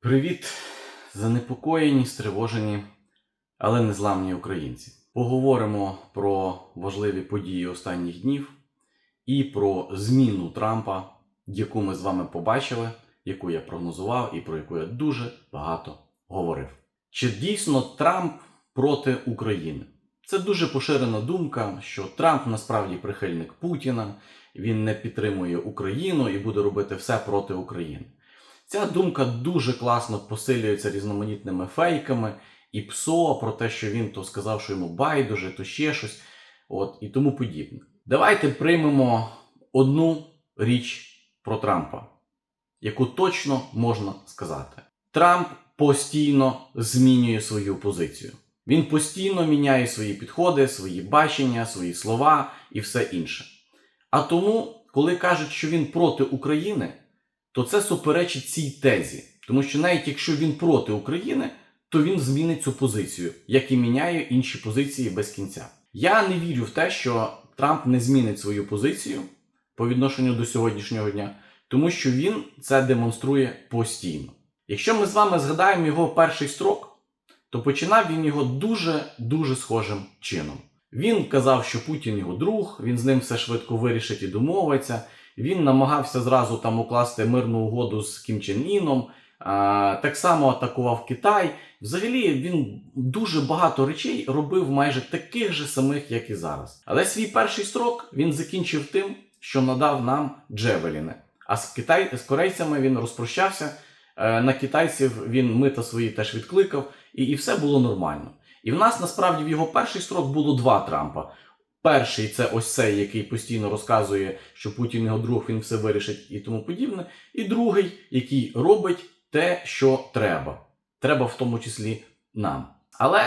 Привіт, занепокоєні, стривожені, але незламні українці. Поговоримо про важливі події останніх днів і про зміну Трампа, яку ми з вами побачили, яку я прогнозував і про яку я дуже багато говорив. Чи дійсно Трамп проти України? Це дуже поширена думка, що Трамп насправді прихильник Путіна, він не підтримує Україну і буде робити все проти України. Ця думка дуже класно посилюється різноманітними фейками і ПСО про те, що він то сказав, що йому байдуже, то ще щось, от і тому подібне. Давайте приймемо одну річ про Трампа, яку точно можна сказати. Трамп постійно змінює свою позицію. Він постійно міняє свої підходи, свої бачення, свої слова і все інше. А тому, коли кажуть, що він проти України, то це суперечить цій тезі. Тому що навіть якщо він проти України, то він змінить цю позицію, як і міняє інші позиції без кінця. Я не вірю в те, що Трамп не змінить свою позицію по відношенню до сьогоднішнього дня, тому що він це демонструє постійно. Якщо ми з вами згадаємо його перший строк, то починав він його дуже дуже схожим чином. Він казав, що Путін його друг, він з ним все швидко вирішить і домовиться. Він намагався зразу там укласти мирну угоду з Кім Чен Іном, так само атакував Китай. Взагалі він дуже багато речей робив майже таких же самих, як і зараз. Але свій перший строк він закінчив тим, що надав нам Джевеліни. А з Китай з корейцями він розпрощався. е, На китайців він мита свої теж відкликав, і, і все було нормально. І в нас насправді в його перший строк було два Трампа. Перший це ось цей, який постійно розказує, що Путін його друг, він все вирішить і тому подібне. І другий, який робить те, що треба. Треба в тому числі нам. Але,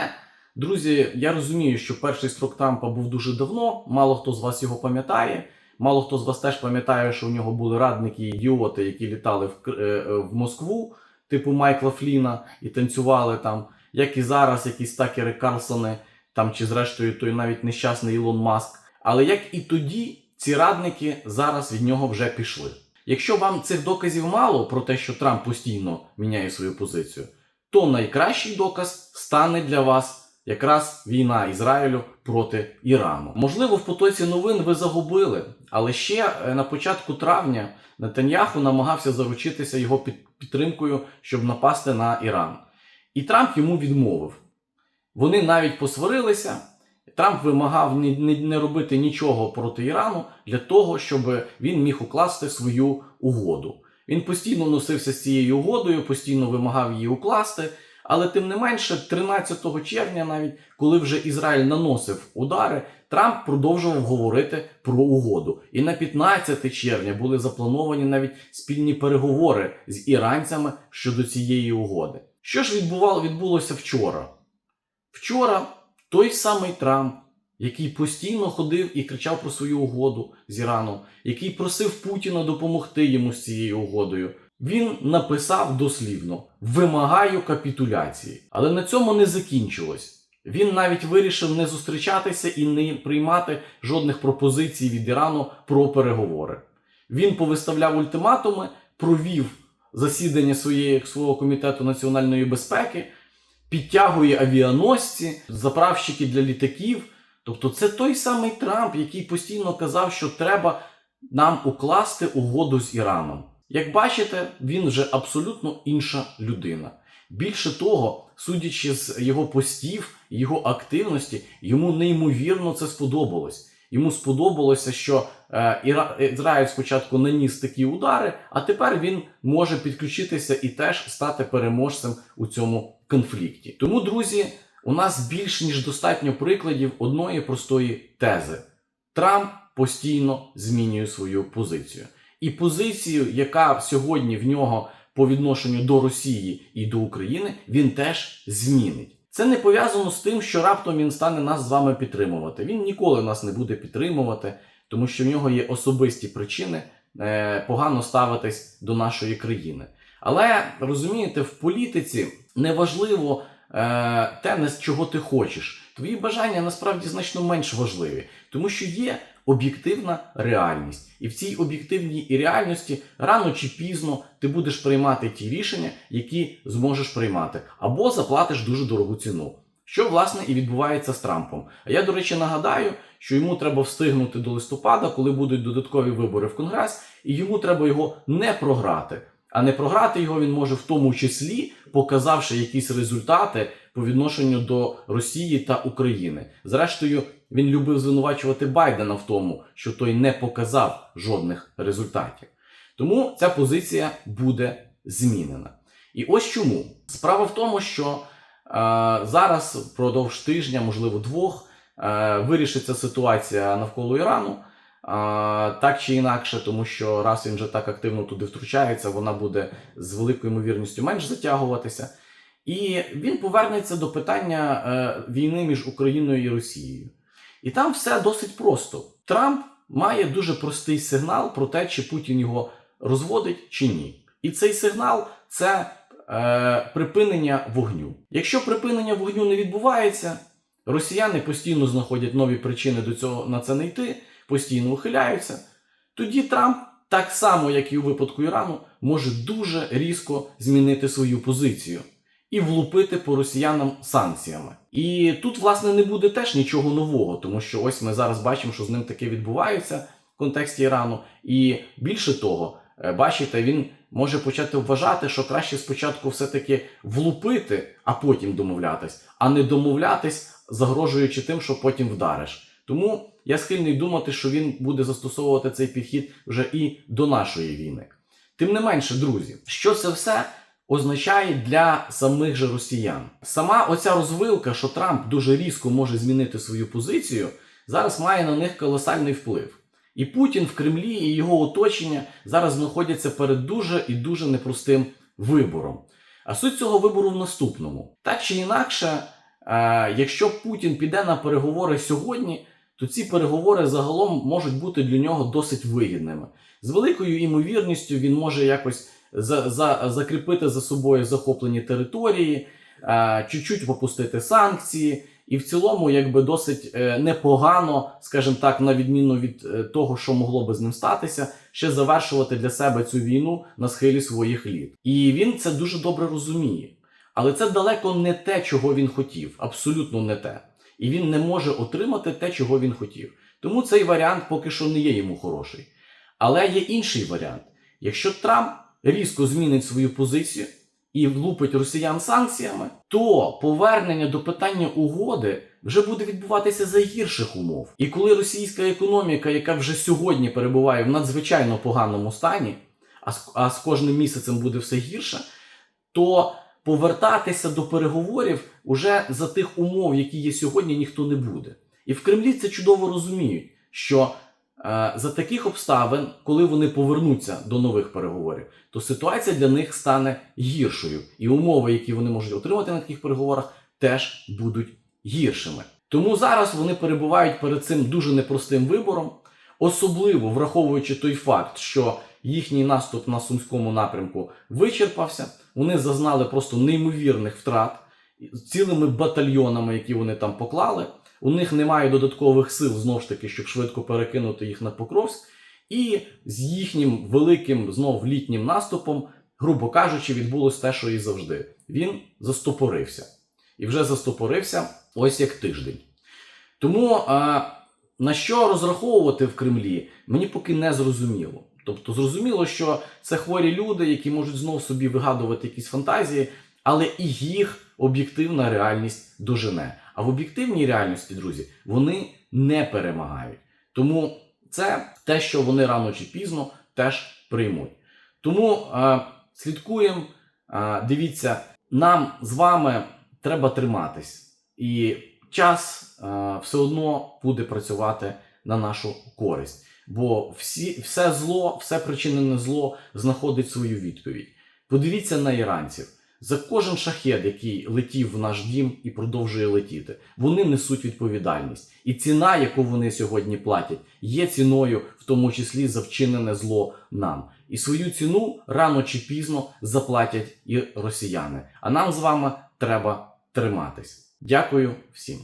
друзі, я розумію, що перший строк Трампа був дуже давно. Мало хто з вас його пам'ятає. Мало хто з вас теж пам'ятає, що у нього були радники ідіоти, які літали в, е, е, в Москву, типу Майкла Фліна, і танцювали там, як і зараз, якісь такери Карлсони там чи зрештою той навіть нещасний Ілон Маск. Але як і тоді, ці радники зараз від нього вже пішли. Якщо вам цих доказів мало про те, що Трамп постійно міняє свою позицію, то найкращий доказ стане для вас якраз війна Ізраїлю проти Ірану. Можливо, в потоці новин ви загубили, але ще е, на початку травня Нетаньяху намагався заручитися його підтримкою, щоб напасти на Іран. І Трамп йому відмовив. Вони навіть посварилися. Трамп вимагав не, робити нічого проти Ірану для того, щоб він міг укласти свою угоду. Він постійно носився з цією угодою, постійно вимагав її укласти. Але тим не менше, 13 червня, навіть коли вже Ізраїль наносив удари, Трамп продовжував говорити про угоду. І на 15 червня були заплановані навіть спільні переговори з іранцями щодо цієї угоди. Що ж відбувало, відбулося вчора? Вчора той самий Трамп, який постійно ходив і кричав про свою угоду з Іраном, який просив Путіна допомогти йому з цією угодою, він написав дослівно: вимагаю капітуляції. Але на цьому не закінчилось. Він навіть вирішив не зустрічатися і не приймати жодних пропозицій від Ірану про переговори. Він повиставляв ультиматуми, провів засідання своєї, свого комітету національної безпеки, підтягує авіаносці, заправщики для літаків. Тобто, це той самий Трамп, який постійно казав, що треба нам укласти угоду з Іраном. Як бачите, він вже абсолютно інша людина. Більше того, судячи з його постів, його активності, йому неймовірно це сподобалось. Йому сподобалося, що е, Іра- Ізраїль спочатку наніс такі удари, а тепер він може підключитися і теж стати переможцем у цьому конфлікті. Тому, друзі, у нас більш ніж достатньо прикладів одної простої тези: Трамп постійно змінює свою позицію. І позицію, яка сьогодні в нього по відношенню до Росії і до України, він теж змінить. Це не пов'язано з тим, що раптом він стане нас з вами підтримувати. Він ніколи нас не буде підтримувати, тому що в нього є особисті причини е, погано ставитись до нашої країни. Але розумієте, в політиці неважливо е, те, не з чого ти хочеш. Твої бажання насправді значно менш важливі, тому що є об'єктивна реальність. І в цій об'єктивній реальності рано чи пізно ти будеш приймати ті рішення, які зможеш приймати, або заплатиш дуже дорогу ціну. Що власне і відбувається з Трампом. А я, до речі, нагадаю, що йому треба встигнути до листопада, коли будуть додаткові вибори в Конгрес, і йому треба його не програти. А не програти його він може в тому числі, показавши якісь результати по відношенню до Росії та України. Зрештою, він любив звинувачувати Байдена в тому, що той не показав жодних результатів. Тому ця позиція буде змінена. І ось чому справа в тому, що е, зараз впродовж тижня, можливо, двох, е, вирішиться ситуація навколо Ірану. Так чи інакше, тому що раз він вже так активно туди втручається, вона буде з великою ймовірністю менш затягуватися. І він повернеться до питання е, війни між Україною і Росією. І там все досить просто. Трамп має дуже простий сигнал про те, чи Путін його розводить чи ні. І цей сигнал це е, припинення вогню. Якщо припинення вогню не відбувається, росіяни постійно знаходять нові причини до цього на це не йти постійно ухиляються, тоді Трамп, так само як і у випадку Ірану, може дуже різко змінити свою позицію і влупити по росіянам санкціями. І тут, власне, не буде теж нічого нового, тому що ось ми зараз бачимо, що з ним таке відбувається в контексті Ірану. І більше того, е, бачите, він може почати вважати, що краще спочатку все-таки влупити, а потім домовлятись, а не домовлятись, загрожуючи тим, що потім вдариш. Тому я схильний думати, що він буде застосовувати цей підхід вже і до нашої війни. Тим не менше, друзі, що це все означає для самих же росіян? Сама оця розвилка, що Трамп дуже різко може змінити свою позицію, зараз має на них колосальний вплив. І Путін в Кремлі і його оточення зараз знаходяться перед дуже і дуже непростим вибором. А суть цього вибору в наступному: так чи інакше, е, якщо Путін піде на переговори сьогодні, то ці переговори загалом можуть бути для нього досить вигідними. З великою імовірністю він може якось за, за, закріпити за собою захоплені території, е, чуть-чуть попустити санкції, і в цілому, якби досить е, непогано, скажімо так, на відміну від е, того, що могло би з ним статися, ще завершувати для себе цю війну на схилі своїх літ. І він це дуже добре розуміє. Але це далеко не те, чого він хотів, абсолютно не те і він не може отримати те, чого він хотів. Тому цей варіант поки що не є йому хороший. Але є інший варіант. Якщо Трамп різко змінить свою позицію і влупить росіян санкціями, то повернення до питання угоди вже буде відбуватися за гірших умов. І коли російська економіка, яка вже сьогодні перебуває в надзвичайно поганому стані, а з, а з кожним місяцем буде все гірше, то повертатися до переговорів уже за тих умов, які є сьогодні, ніхто не буде. І в Кремлі це чудово розуміють, що е, за таких обставин, коли вони повернуться до нових переговорів, то ситуація для них стане гіршою, і умови, які вони можуть отримати на таких переговорах, теж будуть гіршими. Тому зараз вони перебувають перед цим дуже непростим вибором, особливо враховуючи той факт, що їхній наступ на сумському напрямку вичерпався. Вони зазнали просто неймовірних втрат цілими батальйонами, які вони там поклали. У них немає додаткових сил знову ж таки, щоб швидко перекинути їх на Покровськ. І з їхнім великим знов літнім наступом, грубо кажучи, відбулось те, що і завжди. Він застопорився. І вже застопорився ось як тиждень. Тому а, на що розраховувати в Кремлі, мені поки не зрозуміло. Тобто зрозуміло, що це хворі люди, які можуть знов собі вигадувати якісь фантазії, але і їх об'єктивна реальність дожене. А в об'єктивній реальності, друзі, вони не перемагають. Тому це те, що вони рано чи пізно теж приймуть. Тому е, слідкуємо, е, дивіться, нам з вами треба триматись. І час е, все одно буде працювати на нашу користь. Бо всі, все зло, все причинене зло знаходить свою відповідь. Подивіться на іранців. За кожен шахет, який летів в наш дім і продовжує летіти, вони несуть відповідальність. І ціна, яку вони сьогодні платять, є ціною, в тому числі за вчинене зло нам. І свою ціну рано чи пізно заплатять і росіяни. А нам з вами треба триматись. Дякую всім.